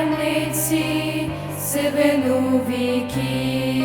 таємниці сивину віків.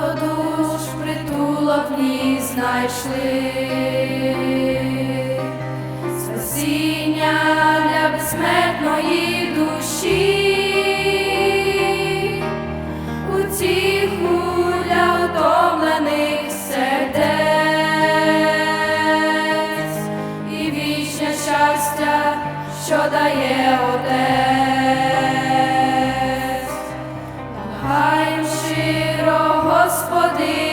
багато душ притулок ні знайшли, спасіння для безсмертної душі, утіху для утомлених сердець. І вічне щастя, що дає Отець. poder.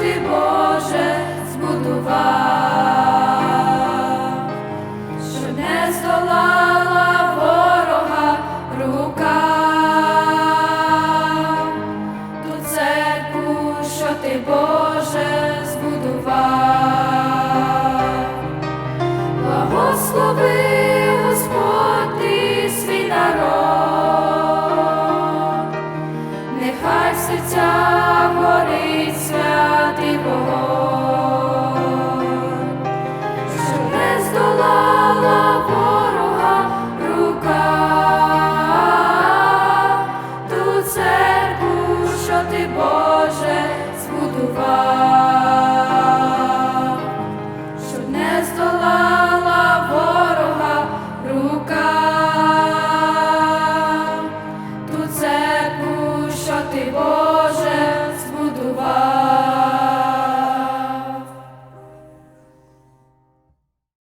ти, Боже, збудував. Боже, збудувай.